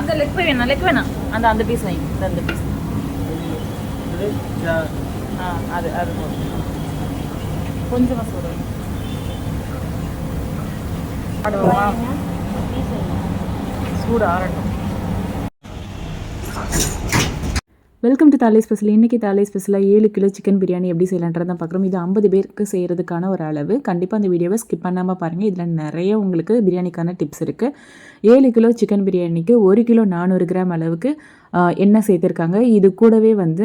அந்த லெக் போய் வேணாம் லெக் வேணாம். அந்த அந்த பீஸ் வாங்கி அந்த அந்த பீஸ் ஆ அது அது கொஞ்சமாக சொல்கிறேன் சூடு ஆறட்டும். வெல்கம் டு தாலி ஸ்பெஷல் இன்றைக்கி தாலி ஸ்பெஷலாக ஏழு கிலோ சிக்கன் பிரியாணி எப்படி செய்யலான்றதை பார்க்குறோம். இது ஐம்பது பேருக்கு செய்கிறதுக்கான ஒரு அளவு. கண்டிப்பாக அந்த வீடியோவை ஸ்கிப் பண்ணாமல் பாருங்கள் இதில் நிறைய உங்களுக்கு பிரியாணிக்கான டிப்ஸ் இருக்குது ஏழு கிலோ சிக்கன் பிரியாணிக்கு ஒரு கிலோ நானூறு கிராம் அளவுக்கு எண்ணெய் சேர்த்துருக்காங்க. இது கூடவே வந்து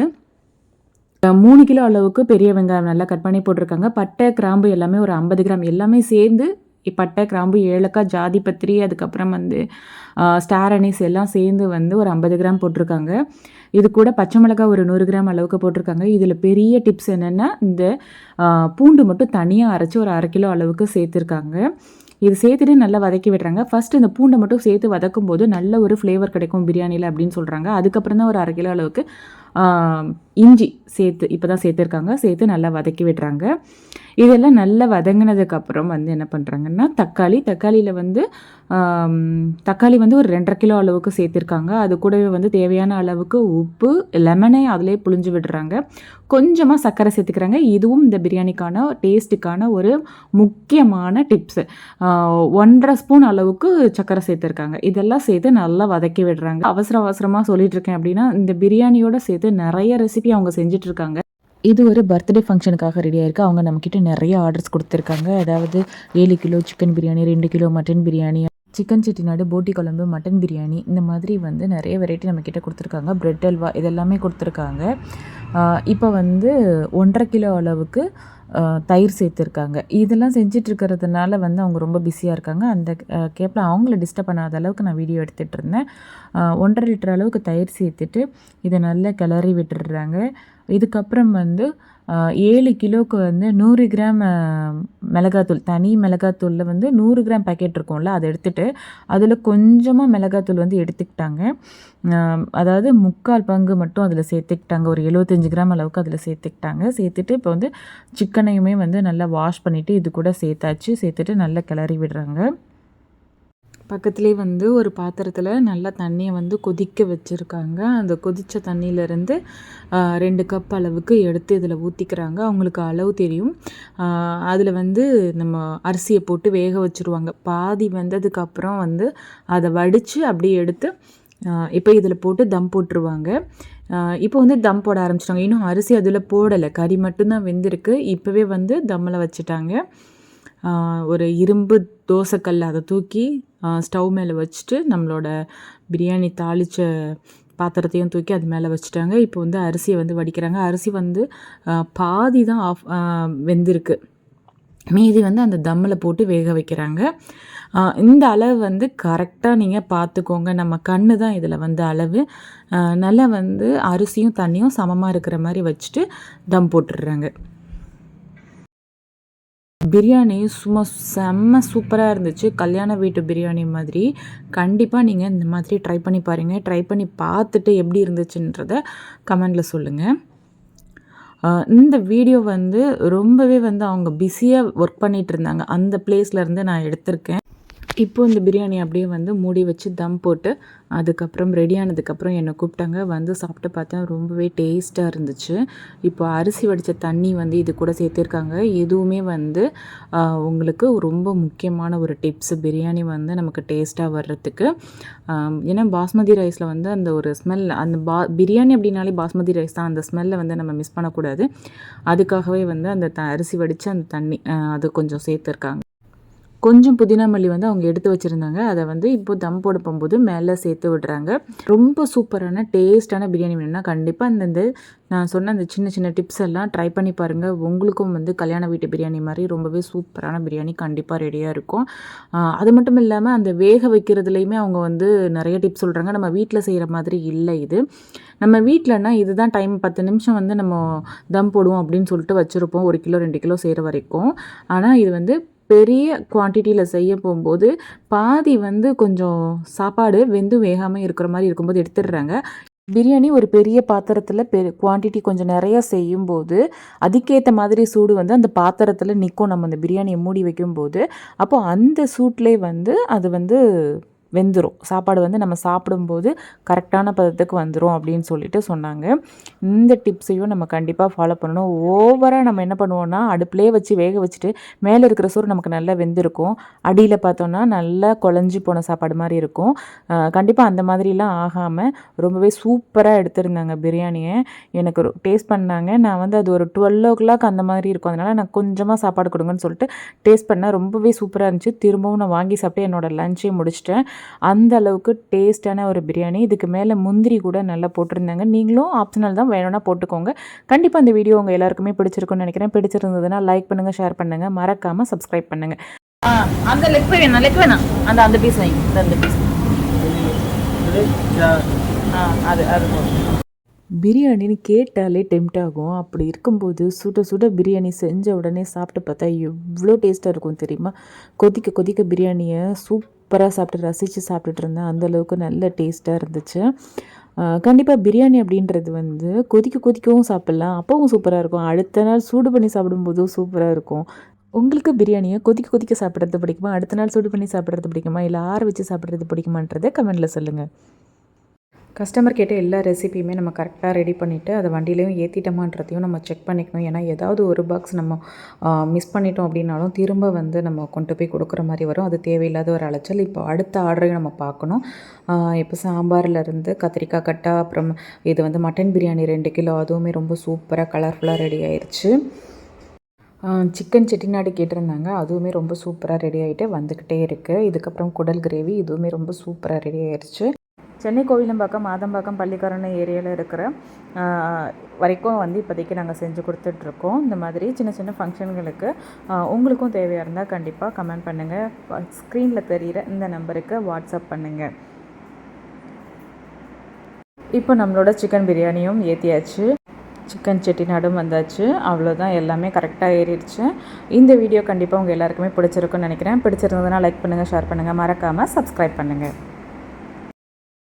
மூணு கிலோ அளவுக்கு பெரிய வெங்காயம் நல்லா கட் பண்ணி போட்டிருக்காங்க. பட்டை கிராம்பு எல்லாமே ஒரு ஐம்பது கிராம் எல்லாமே சேர்ந்து பட்டை கிராம்பு ஏலக்காய் ஜாதி பத்திரி அதுக்கப்புறம் வந்து ஸ்டார் அனீஸ் எல்லாம் சேர்ந்து வந்து ஒரு ஐம்பது கிராம் போட்டிருக்காங்க. இது கூட பச்சை மிளகாய் ஒரு நூறு கிராம் அளவுக்கு போட்டிருக்காங்க. இதில் பெரிய டிப்ஸ் என்னென்னா இந்த பூண்டு மட்டும் தனியாக அரைச்சி ஒரு அரை கிலோ அளவுக்கு சேர்த்துருக்காங்க. இது சேர்த்துட்டு நல்லா வதக்கி விடுறாங்க. ஃபஸ்ட்டு இந்த பூண்டை மட்டும் சேர்த்து வதக்கும் போது நல்ல ஒரு ஃப்ளேவர் கிடைக்கும் பிரியாணியில் அப்படின்னு சொல்கிறாங்க அதுக்கப்புறம் தான் ஒரு அரை கிலோ அளவுக்கு இஞ்சி சேர்த்து இப்போ தான் சேர்த்துருக்காங்க. சேர்த்து நல்லா வதக்கி விடுறாங்க. இதெல்லாம் நல்லா வதங்கினதுக்கப்புறம் வந்து என்ன பண்ணுறாங்கன்னா தக்காளி தக்காளியில் வந்து தக்காளி வந்து ஒரு ரெண்டரை கிலோ அளவுக்கு சேர்த்துருக்காங்க. அது கூடவே வந்து தேவையான அளவுக்கு உப்பு லெமனை அதிலே புழிஞ்சு விடுறாங்க. கொஞ்சமாக சர்க்கரை சேர்த்துக்கிறாங்க. இதுவும் இந்த பிரியாணிக்கான டேஸ்ட்டுக்கான ஒரு முக்கியமான டிப்ஸு. ஒன்றரை ஸ்பூன் அளவுக்கு சர்க்கரை சேர்த்துருக்காங்க. இதெல்லாம் சேர்த்து நல்லா வதக்கி விடுறாங்க. அவசர அவசரமாக சொல்லிட்டு இருக்கேன் அப்படின்னா இந்த பிரியாணியோட சேர்த்து நிறைய ரெசிபி அவங்க செஞ்சிட்ருக்காங்க இது ஒரு பர்த்டே ஃபங்க்ஷனுக்காக ரெடியாக இருக்குது அவங்க நம்மக்கிட்ட நிறைய ஆர்டர்ஸ் கொடுத்துருக்காங்க. அதாவது ஏழு கிலோ சிக்கன் பிரியாணி ரெண்டு kilo mutton biryani chicken Chettinad போட்டி குழம்பு மட்டன் பிரியாணி இந்த மாதிரி வந்து நிறைய வெரைட்டி நம்மக்கிட்ட கொடுத்துருக்காங்க. பிரெட் அல்வா இதெல்லாமே கொடுத்துருக்காங்க. இப்போ வந்து ஒன்றரை கிலோ அளவுக்கு தயிர் சேர்த்துருக்காங்க. இதெல்லாம் செஞ்சிட்ருக்கிறதுனால வந்து அவங்க ரொம்ப பிஸியாக இருக்காங்க. அந்த கேப்பில் அவங்கள டிஸ்டர்ப் பண்ணாத அளவுக்கு நான் வீடியோ எடுத்துகிட்டு இருந்தேன் ஒன்றரை லிட்டர் அளவுக்கு தயிர் சேர்த்துட்டு இதை நல்லா கிளறி விட்டுடுறாங்க. இதுக்கப்புறம் வந்து ஏழு கிலோவுக்கு வந்து நூறு கிராம் மிளகாத்தூள் தனி மிளகாத்தூளில் வந்து நூறு கிராம் பேக்கெட் இருக்கும்ல அதை எடுத்துகிட்டு அதில் கொஞ்சமாக மிளகாத்தூள் வந்து எடுத்துக்கிட்டாங்க. அதாவது முக்கால் பங்கு மட்டும் அதில் சேர்த்துக்கிட்டாங்க. ஒரு எழுபத்தஞ்சு கிராம் அளவுக்கு அதில் சேர்த்துக்கிட்டாங்க. சேர்த்துட்டு இப்போ வந்து சிக்கன் சிக்கனையுமே வந்து நல்லா வாஷ் பண்ணிவிட்டு இது கூட சேர்த்தாச்சு. சேர்த்துட்டு நல்லா கிளறி விடுறாங்க. பக்கத்துலேயே வந்து ஒரு பாத்திரத்தில் நல்லா தண்ணியை வந்து கொதிக்க வச்சுருக்காங்க. அந்த கொதித்த தண்ணியிலேருந்து ரெண்டு கப் அளவுக்கு எடுத்து இதில் ஊற்றிக்கிறாங்க அவங்களுக்கு அளவு தெரியும். அதில் வந்து நம்ம அரிசியை போட்டு வேக வச்சுருவாங்க. பாதி வெந்ததுக்கப்புறம் வந்து அதை வடித்து அப்படியே எடுத்து இப்போ இதில் போட்டு தம் போட்டுருவாங்க. இப்போ வந்து தம் போட ஆரம்பிச்சிட்டாங்க. இன்னும் அரிசி அதில் போடலை. கறி மட்டும்தான் வெந்திருக்கு. இப்போவே வந்து தம்மில் வச்சுட்டாங்க. ஒரு இரும்பு தோசைக்கல் அதை தூக்கி ஸ்டவ் மேலே வச்சுட்டு நம்மளோட பிரியாணி தாளித்த பாத்திரத்தையும் தூக்கி அது மேலே வச்சுட்டாங்க. இப்போ வந்து அரிசியை வந்து வடிக்கிறாங்க. அரிசி வந்து பாதி தான் ஆஃப் வெந்திருக்கு. மீதி வந்து அந்த தம்மில் போட்டு வேக வைக்கிறாங்க. இந்த அளவு வந்து கரெக்டாக நீங்கள் பார்த்துக்கோங்க. நம்ம கண்ணு தான் இதில் வந்து அளவு. நல்லா வந்து அரிசியும் தண்ணியும் சமமாக இருக்கிற மாதிரி வச்சுட்டு தம் போட்டுடுறாங்க. பிரியாணி சும்மா செம்ம சூப்பராக இருந்துச்சு. கல்யாண வீட்டு பிரியாணி மாதிரி. கண்டிப்பாக நீங்கள் இந்த மாதிரி ட்ரை பண்ணி பாருங்கள் ட்ரை பண்ணி பார்த்துட்டு எப்படி இருந்துச்சுன்றத கமெண்டில் சொல்லுங்கள் இந்த வீடியோ வந்து ரொம்பவே வந்து அவங்க பிஸியாக ஒர்க் பண்ணிகிட்டு இருந்தாங்க. அந்த பிளேஸ்லேருந்து நான் எடுத்திருக்கேன். இப்போது இந்த பிரியாணி அப்படியே வந்து மூடி வச்சு தம் போட்டு அதுக்கப்புறம் ரெடி ஆனதுக்கப்புறம் என்னை கூப்பிட்டாங்க. வந்து சாப்பிட்டு பார்த்தேன் ரொம்பவே டேஸ்ட்டாக இருந்துச்சு. இப்போ அரிசி வடித்த தண்ணி வந்து இது கூட சேர்த்துருக்காங்க. எதுவுமே வந்து உங்களுக்கு ரொம்ப முக்கியமான ஒரு டிப்ஸ் பிரியாணி வந்து நமக்கு டேஸ்ட்டாக வர்றதுக்கு. ஏன்னா பாஸ்மதி ரைஸில் வந்து அந்த ஒரு ஸ்மெல் அந்த பா பிரியாணி அப்படின்னாலே பாஸ்மதி ரைஸ் தான். அந்த ஸ்மெல்லை வந்து நம்ம மிஸ் பண்ணக்கூடாது. அதுக்காகவே வந்து அந்த த அரிசி வடித்து அந்த தண்ணி அது கொஞ்சம் சேர்த்துருக்காங்க. கொஞ்சம் புதினா மல்லி வந்து அவங்க எடுத்து வச்சுருந்தாங்க. அதை வந்து இப்போ தம் போட போகும்போது மேலே சேர்த்து விடுறாங்க. ரொம்ப சூப்பரான டேஸ்டான பிரியாணி வேணும்னா கண்டிப்பாக அந்த இந்த நான் சொன்ன அந்த சின்ன சின்ன டிப்ஸ் எல்லாம் ட்ரை பண்ணி பாருங்கள் உங்களுக்கும் வந்து கல்யாண வீட்டு பிரியாணி மாதிரி ரொம்பவே சூப்பரான பிரியாணி கண்டிப்பாக ரெடியாக இருக்கும். அது மட்டும் இல்லாமல் அந்த வேக வைக்கிறதுலையுமே அவங்க வந்து நிறைய டிப்ஸ் சொல்கிறாங்க நம்ம வீட்டில் செய்கிற மாதிரி இல்லை இது. நம்ம வீட்டிலனா இதுதான் டைம் பத்து நிமிஷம் வந்து நம்ம தம் போடுவோம் அப்படின்னு சொல்லிட்டு வச்சுருப்போம். ஒரு கிலோ ரெண்டு கிலோ செய்கிற வரைக்கும். ஆனால் இது வந்து பெரிய குவான்டிட்டியில் செய்ய போகும்போது பாதி வந்து கொஞ்சம் சாப்பாடு வெந்து வேகாமல் இருக்கிற மாதிரி இருக்கும்போது எடுத்துடுறாங்க. பிரியாணி ஒரு பெரிய பாத்திரத்தில் பெரு குவான்டிட்டி கொஞ்சம் நிறையா செய்யும்போது அதுக்கேற்ற மாதிரி சூடு வந்து அந்த பாத்திரத்தில் நிற்கும் நம்ம அந்த பிரியாணியை மூடி வைக்கும்போது அப்போது அந்த சூட்லேயே வந்து அது வந்து வெந்துடும் சாப்பாடு வந்து நம்ம சாப்பிடும்போது கரெக்டான பதத்துக்கு வந்துடும் அப்படின்னு சொல்லிட்டு சொன்னாங்க. இந்த டிப்ஸையும் நம்ம கண்டிப்பாக ஃபாலோ பண்ணணும். ஓவராக நம்ம என்ன பண்ணுவோம்னா அடுப்புலேயே வச்சு வேக வச்சுட்டு மேலே இருக்கிற சோறு நமக்கு நல்லா வெந்திருக்கும். அடியில் பார்த்தோன்னா நல்லா குழஞ்சி போன சாப்பாடு மாதிரி இருக்கும். கண்டிப்பாக அந்த மாதிரிலாம் ஆகாமல் ரொம்பவே சூப்பராக எடுத்திருந்தாங்க பிரியாணியை. எனக்கு டேஸ்ட் பண்ணாங்க. நான் வந்து அது ஒரு டுவெல் ஓ கிளாக் அந்த மாதிரி இருக்கும். அதனால் நான் கொஞ்சமாக சாப்பாடு கொடுங்கன்னு சொல்லிட்டு டேஸ்ட் பண்ணேன் ரொம்பவே சூப்பராக இருந்துச்சு. திரும்பவும் நான் வாங்கி சாப்பிட்டு என்னோடய லஞ்சையும் முடிச்சிட்டேன். அந்த அளவுக்கு டேஸ்டான ஒரு பிரியாணி. இதுக்கு மேலே முந்திரி கூட நல்லா போட்டிருந்தாங்க. நீங்களும் ஆப்ஷனல் தான் வேணும்னா போட்டுக்கோங்க. கண்டிப்பாக இந்த வீடியோ உங்கள் எல்லாருக்குமே பிடிச்சிருக்கும்னு நினைக்கிறேன். பிடிச்சிருந்ததுன்னா லைக் பண்ணுங்கள் ஷேர் பண்ணுங்கள் மறக்காமல் சப்ஸ்கிரைப் பண்ணுங்கள் ஆ அந்த லெக் வேணாம் லெக் வேணாம். அந்த அந்த பீஸ் வாங்கி அந்த பீஸ் ஆ அது அது போதும். பிரியாணின்னு கேட்டாலே டெம்ட் ஆகும். அப்படி இருக்கும்போது சுட சுட பிரியாணி செஞ்ச உடனே சாப்பிட்டு பார்த்தா எவ்வளோ டேஸ்ட்டாக இருக்கும் தெரியுமா? கொதிக்க கொதிக்க பிரியாணியை சூப்பராக சாப்பிட்டு ரசித்து சாப்பிட்டுட்டு இருந்தேன். அந்த அளவுக்கு நல்ல டேஸ்ட்டாக இருந்துச்சு. கண்டிப்பாக பிரியாணி அப்படின்றது வந்து கொதிக்க கொதிக்கவும் சாப்பிட்லாம். அப்பவும் சூப்பராக இருக்கும். அடுத்த நாள் சூடு பண்ணி சாப்பிடும்போதும் சூப்பராக இருக்கும். உங்களுக்கு பிரியாணியை கொதிக்க கொதிக்க சாப்பிட்றது பிடிக்குமா? அடுத்த நாள் சூடு பண்ணி சாப்பிட்றது பிடிக்குமா? இல்லை ஆற வச்சு சாப்பிட்றது பிடிக்குமான்றதை கமெண்டில் சொல்லுங்கள் கஸ்டமர் கேட்ட எல்லா ரெசிபியுமே நம்ம கரெக்டாக ரெடி பண்ணிவிட்டு அதை வண்டியிலையும் ஏற்றிட்டோமான்றதையும் நம்ம செக் பண்ணிக்கணும். ஏன்னா ஏதாவது ஒரு பாக்ஸ் நம்ம மிஸ் பண்ணிட்டோம் அப்படின்னாலும் திரும்ப வந்து நம்ம கொண்டு போய் கொடுக்குற மாதிரி வரும். அது தேவையில்லாத ஒரு அலைச்சல். இப்போ அடுத்த ஆர்டரையும் நம்ம பார்க்கணும். இப்போ சாம்பார்லேருந்து கத்திரிக்காய் கட்டா அப்புறம் இது வந்து மட்டன் பிரியாணி ரெண்டு கிலோ. அதுவுமே ரொம்ப சூப்பராக கலர்ஃபுல்லாக ரெடி ஆயிடுச்சு சிக்கன் செட்டிநாடு கேட்டிருந்தாங்க. அதுவுமே ரொம்ப சூப்பராக ரெடி ஆகிட்டு வந்துக்கிட்டே இருக்குது இதுக்கப்புறம் குடல் கிரேவி இதுவுமே ரொம்ப சூப்பராக ரெடி ஆயிடுச்சு சென்னை கோவிலம்பாக்கம் மாதம்பாக்கம் பள்ளிக்கரணை ஏரியாவில் இருக்கிற வரைக்கும் வந்து இப்போதைக்கு நாங்கள் செஞ்சு கொடுத்துட்ருக்கோம். இந்த மாதிரி சின்ன சின்ன ஃபங்க்ஷன்களுக்கு உங்களுக்கும் தேவையாக இருந்தால் கண்டிப்பாக கமெண்ட் பண்ணுங்கள் ஸ்க்ரீனில் தெரிகிற இந்த நம்பருக்கு வாட்ஸ்அப் பண்ணுங்கள் இப்போ நம்மளோட சிக்கன் பிரியாணியும் ஏற்றியாச்சு சிக்கன் செட்டிநாடும் வந்தாச்சு. அவ்வளோதான். எல்லாமே கரெக்டாக ஏறிடுச்சு. இந்த வீடியோ கண்டிப்பாக உங்கள் எல்லாருக்குமே பிடிச்சிருக்குன்னு நினைக்கிறேன். பிடிச்சிருந்ததுன்னா லைக் பண்ணுங்கள் ஷேர் பண்ணுங்கள் மறக்காமல் சப்ஸ்கிரைப் பண்ணுங்கள்